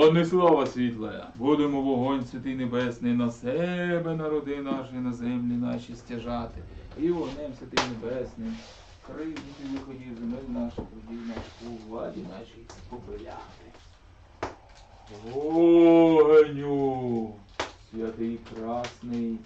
Одне слава світле, будемо вогонь святий небесний на себе, народи наші, на землі наші стяжати. І вогнем святий небесним, кривдити виходів земель наших, родів наших, у владі нашій попиляти. Вогню святий красний,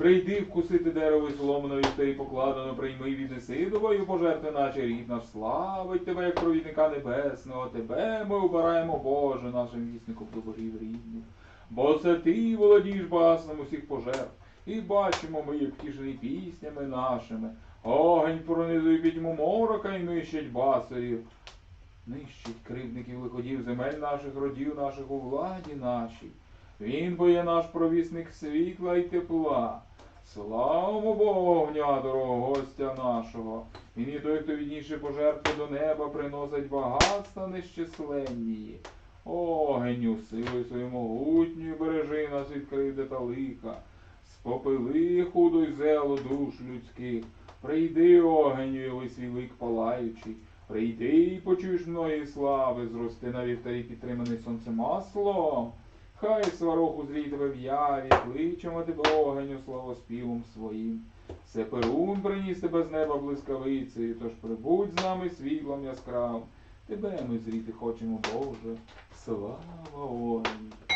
Прийди вкусити дерево і соломинові і покладено, прийми віднеси тобою пожертви наші, рід наш славить тебе, як провідника небесного, тебе ми обираємо, Боже, нашим вісником до богів рідних. Бо це ти володієш багатством усіх пожертв, і бачимо ми, як втішені піснями нашими. Огонь пронизує пітьму морока і нищить басою. Нищить кривдників лиходів земель наших, родів наших у владі нашій. Він бо є наш провісник світла й тепла. Славимо Богу, дорогого гостя нашого. Він є той, хто відніше пожертви до неба приносить багатства нещисленні. Огеню, силою свою могутньою бережи нас від кривди та лиха. Спопили худу й зело душ людських. Прийди, огеню, і свій лик палаючий. Прийди і почуєш многої слави, зрости на вівтарі підтриманий сонцем маслом. Хай свароху узрій тебе в яві, кличемо тебе огеню славоспівом своїм. Сеперун приніс тебе з неба блискавицею, тож прибудь з нами світлом яскравим. Тебе ми зріти хочемо, Боже. Слава огню!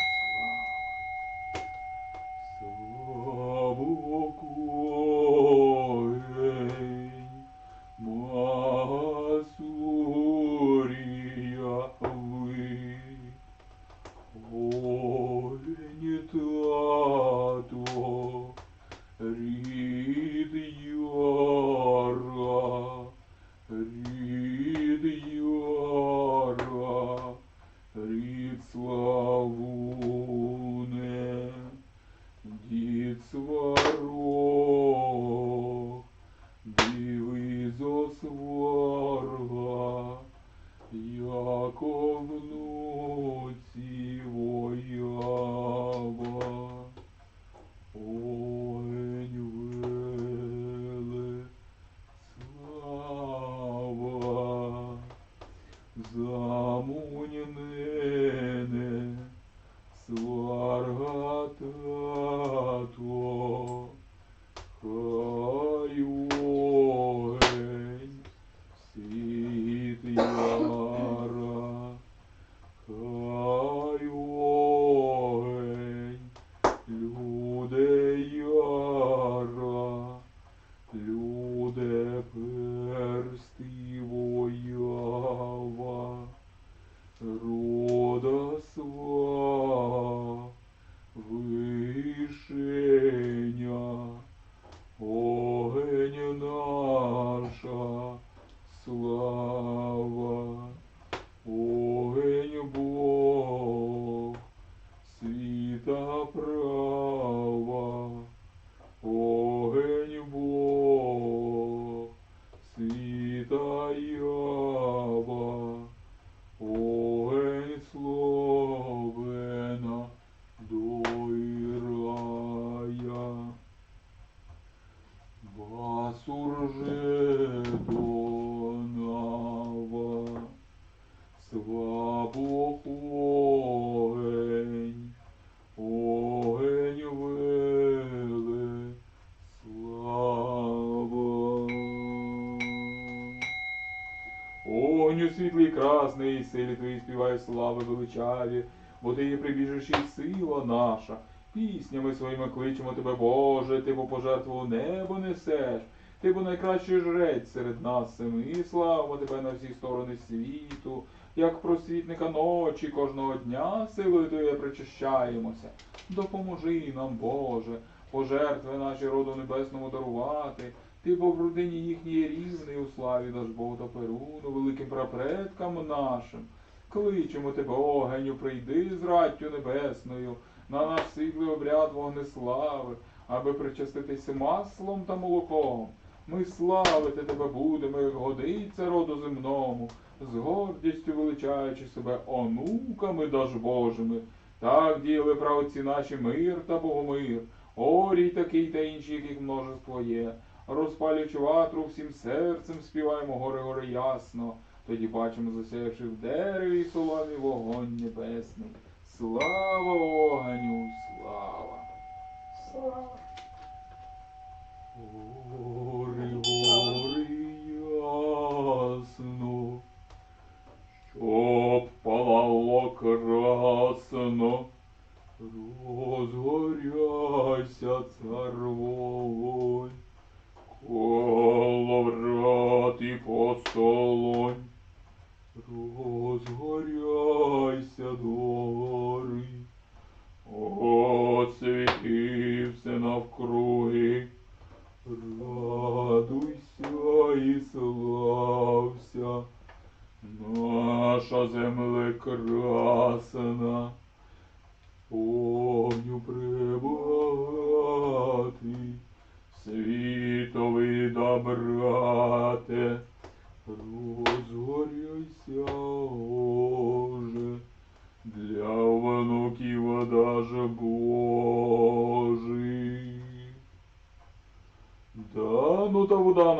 Силі твої співай слави величаві, бо ти є прибіжище й сила наша. Піснями своїми кличемо тебе, Боже, ти бо пожертву небо несеш. Ти бо найкращий жрець серед нас семи, і славимо тебе на всі сторони світу, як просвітника ночі кожного дня силою Твоєю причащаємося. Допоможи нам, Боже, пожертви наші роду небесному дарувати. Ти бо в родині їхній рівний у славі даш Бог та Перуну, великим прапредкам нашим. Кличемо тебе, огеню, прийди з раттю небесною, на наш світлий обряд вогнеслави, аби причаститися маслом та молоком. Ми славити тебе будемо, як годиться роду земному, з гордістю величаючи себе онуками даж Божими. Так діяли правоці наші мир та богомир, орій такий та інші, яких множество є. Розпалюючи ватру всім серцем, співаємо горе горе ясно. Тоді бачимо, засяявши в дереві і соломі вогонь небесний. Слава огню, слава! Слава.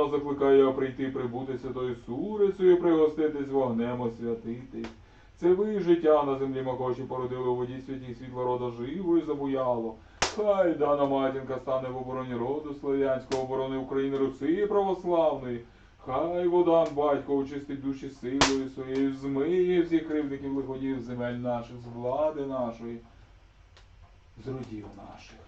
Будана закликає прийти прибути святою Сурицею, пригоститись вогнем освятити. Це ви життя на землі макоші породили у воді святій світло рода живо і забуяло. Хай дана матінка стане в обороні роду слав'янського оборони України Руси православної. Хай водан батько очистить душі силою своєю, змиє всіх кривдників лиходів земель наших, з влади нашої, з родів наших.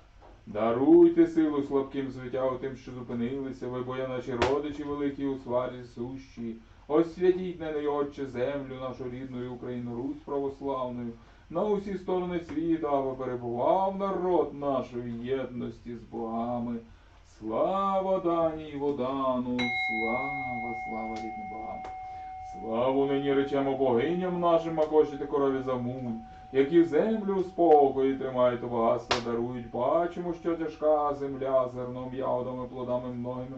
Даруйте силу слабким звитягу тим, що зупинилися, ви боя наші родичі великі у сварі сущі. Освятіть на неї, Отче, землю нашу рідну Україну Русь православною, на усі сторони світу, аби перебував народ нашої єдності з богами. Слава даній Водану, слава, слава рідним богам. Славу нині речемо богиням нашим, а кошти корові замунь, які землю в спокої тримають та багатство дарують. Бачимо, що тяжка земля зерном, ягодами, плодами многими,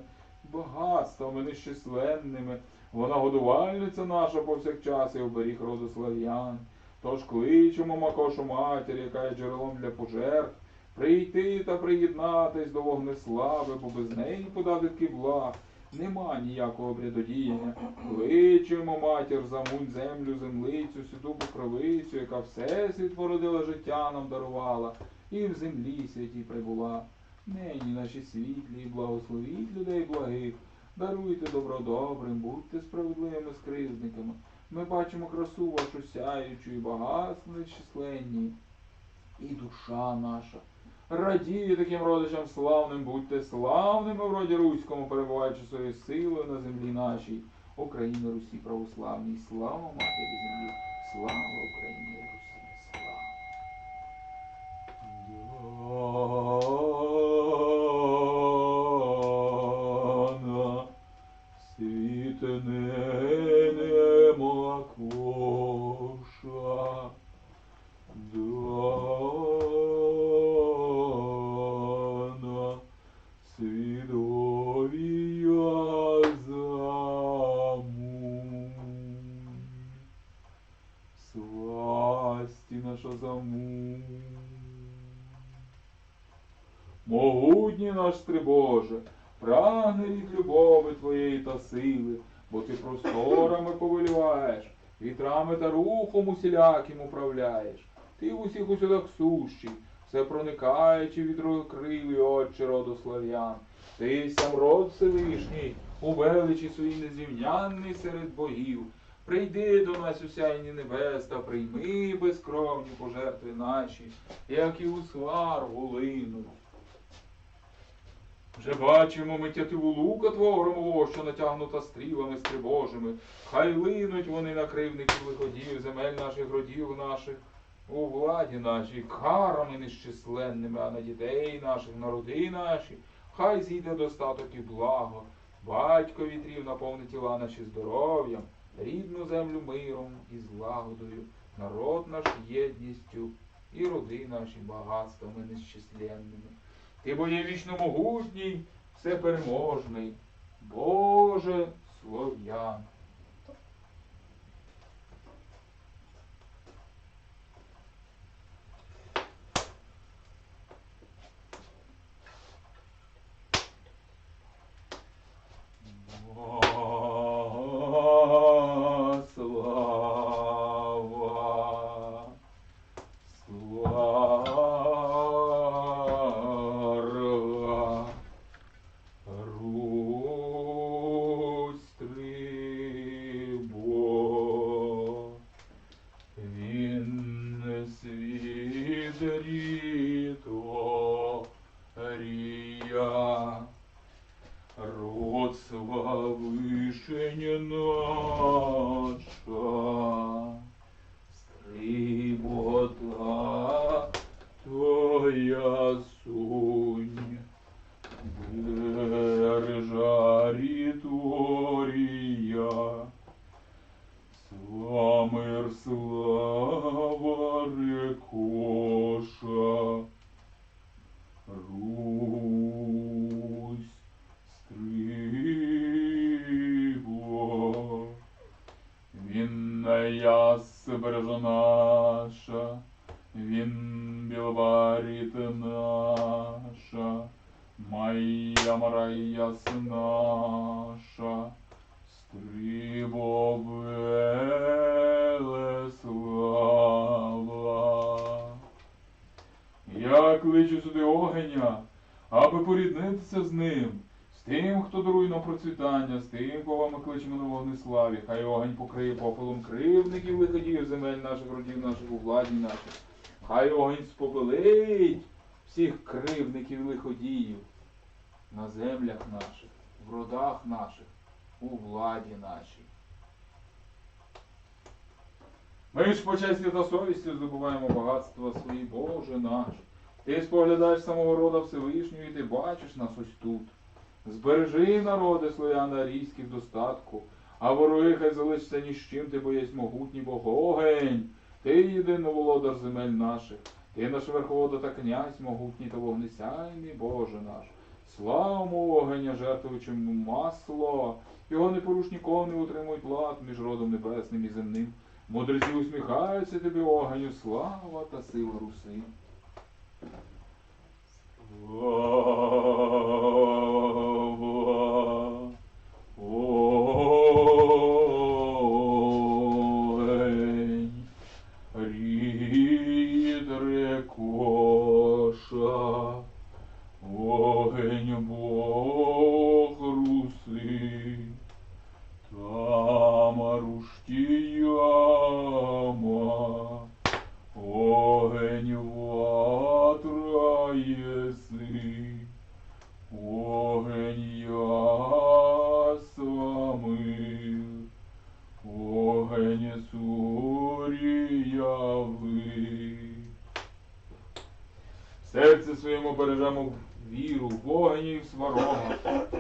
багатствами нещисленними. Вона годувальниця наша повсякчас і оберіг роду слав'ян. Тож кличемо Макошу матір, яка є джерелом для пожертв, прийти та приєднатись до вогнеслави, бо без неї податки благ. Нема ніякого обрядодіяння. Кличемо матір, замунь землю, землицю, сюду покровицю, яка всесвіт породила життя нам дарувала, і в землі святій прибула. Нині наші світлі, благословіть людей благих, даруйте добро добрим, будьте справедливими скривдниками. Ми бачимо красу вашу сяючу і багатство нечисленні, і душа наша. Радіє таким родичам славним, будьте славними в роді Руському, перебуваючи своєю силою на землі нашій, Україні Русі православній. Слава Матері землі, слава Україні наш Трибоже, прагне від любови твоєї та сили, бо ти просторами повеліваєш, вітрами та рухом усіляким управляєш. Ти в усіх усюдах сущий, все проникаючи вітрокрилий, отче роду слав'ян. Ти сам род Всевишній, у величі своїй незрівнянний серед богів. Прийди до нас у сяйні небес прийми безкровні пожертви наші, як і у сваргу линуть. Вже бачимо ми тятиву лука твого громового, що натягнута стрілами стрибожими. Хай линуть вони на кривників виходів, земель наших родів наших, у владі нашій, карами нещисленними, а на дітей наших, на роди наші, хай зійде достаток і благо. Батько вітрів наповни тіла наші здоров'ям, рідну землю миром і злагодою, народ наш єдністю і роди наші багатствами нещисленними. Ти бо є вічно могутній, всепереможний, Боже слов'ян. Держа ріторія, слава рекоша, Русь стриго, Вінная бережа наша, він білваріт наша, моя марая наша, стрибо слава. Я кличу сюди огеня, аби поріднитися з ним, з тим, хто дарує нам процвітання, з тим, кого ми кличемо на вогнеславі. Хай огонь покриє попелом кривдників лиходіїв земель наших родів, наших у владі наших. Хай огонь спопелить всіх кривдників лиходіїв на землях наших, в родах наших, у владі нашій. Ми ж по честі та совісті здобуваємо багатства свої, Боже наш. Ти споглядаєш самого рода Всевишнього, і ти бачиш нас ось тут. Збережи народи слояна різьких достатку, а вороги хай залишаться ні з чим, ти бо єсть могутній Богогень. Ти єдиний володар земель наших, ти наш верховода та князь могутній та вогнесяйний, Боже наш. Славу огеня, жертвуючим масло, його непорушні кони утримують лад між родом небесним і земним. Мудреці усміхаються тобі огеню, слава та сила руси. Слава ясамир, огень суріяви. Серце своєму бережемо віру, в вогні і в сварога,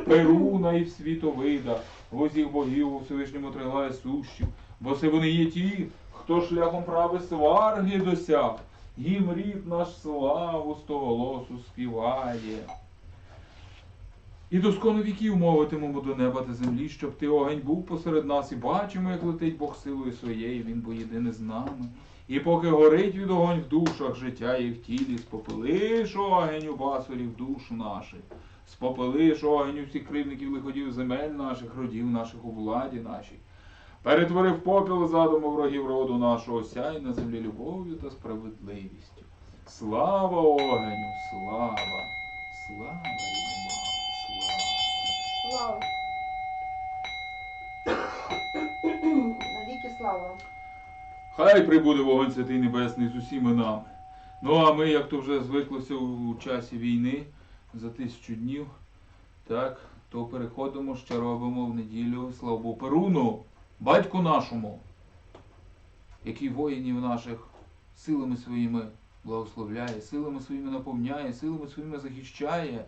Перуна і в світовида, в усіх богів у Всевишньому трилає сущів, бо це вони є ті, хто шляхом прави сварги досяг, їм рід наш славу з того голосу співає. І доскону віків мовитимемо до неба та землі, щоб ти огонь був посеред нас, і бачимо, як летить Бог силою своєю, він бо єдине з нами. І поки горить від огонь в душах життя і в тілі, спопелиш огонь у басурів душ наших, спопелиш огонь у всіх кривників лиходів земель наших, родів наших у владі нашій. Перетворив попіл задуму ворогів роду нашого, сяй на землі любов'ю та справедливістю. Слава слава, слава Хай прибуде вогонь святий небесний з усіми нами. Ну а ми, як то вже звиклося у часі війни за тисячу днів, так, то переходимо, ще робимо в неділю славу Перуну, батьку нашому, який воїнів наших силами своїми благословляє, силами своїми наповняє, силами своїми захищає.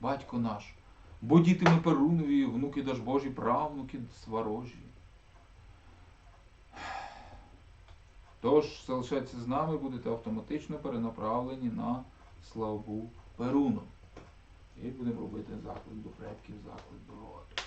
Батько наш. Бо діти ми Перунові, внуки даж Божі, правнуки сварожі. Тож залишайтеся з нами, будете автоматично перенаправлені на славу Перуну. І будемо робити заклик до предків, заклик до роду.